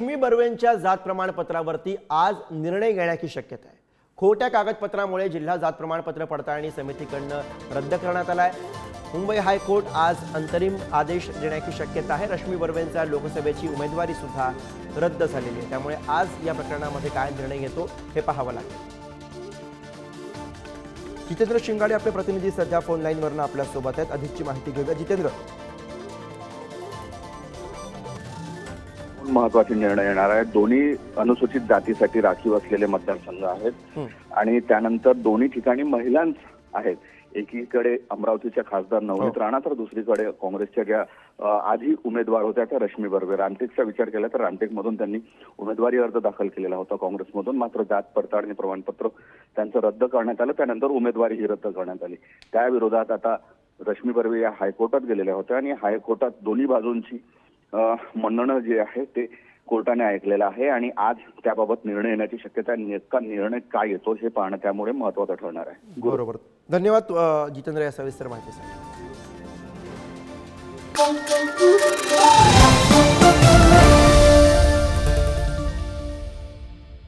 लक्ष्मी बर्वेंच्या जात प्रमाणपत्रावरती आज निर्णय घेण्याची शक्यता आहे. खोट्या कागदपत्रामुळे जिल्हा जात प्रमाणपत्र पडताळणी समितीकडनं रद्द करण्यात आला आहे मुंबई हायकोर्ट आज अंतरिम आदेश देण्याची शक्यता आहे. रश्मी बर्वेंचा लोकसभेची उमेदवारी सुद्धा रद्द झालेली आहे. त्यामुळे आज या प्रकरणामध्ये काय निर्णय घेतो हे पाहावं लागेल. जितेंद्र शिंगाडे आपले प्रतिनिधी सध्या फोन लाईनवरनं आपल्यासोबत आहेत. अधिकची माहिती घेऊया. जितेंद्र. महत्त्वाचे निर्णय येणार आहेत. दोन्ही अनुसूचित जातीसाठी राखीव असलेले मतदारसंघ आहेत. आणि त्यानंतर दोन्ही ठिकाणी महिलांच आहेत. एकीकडे अमरावतीच्या खासदार नवनीत हो. राणा तर दुसरीकडे काँग्रेसच्या ज्या आधी उमेदवार होत्या त्या रश्मी बर्वे. रामटेकचा विचार केला तर रामटेक मधून त्यांनी उमेदवारी अर्ज दाखल केलेला होता काँग्रेसमधून. मात्र जात पडताळणी प्रमाणपत्र त्यांचं रद्द करण्यात आलं. त्यानंतर उमेदवारी ही रद्द करण्यात आली. त्या विरोधात आता रश्मी बर्वे या हायकोर्टात गेलेल्या होत्या आणि हायकोर्टात दोन्ही बाजूंची म्हणणं जे आहे ते कोर्टाने ऐकलेलं आहे आणि आज त्याबाबत निर्णय येण्याची शक्यता नेमका निर्णय काय येतो हे पाहणं त्यामुळे महत्वाचं ठरणार आहे. बरोबर. धन्यवाद जितेंद्र या सविस्तर माहितीसाठी.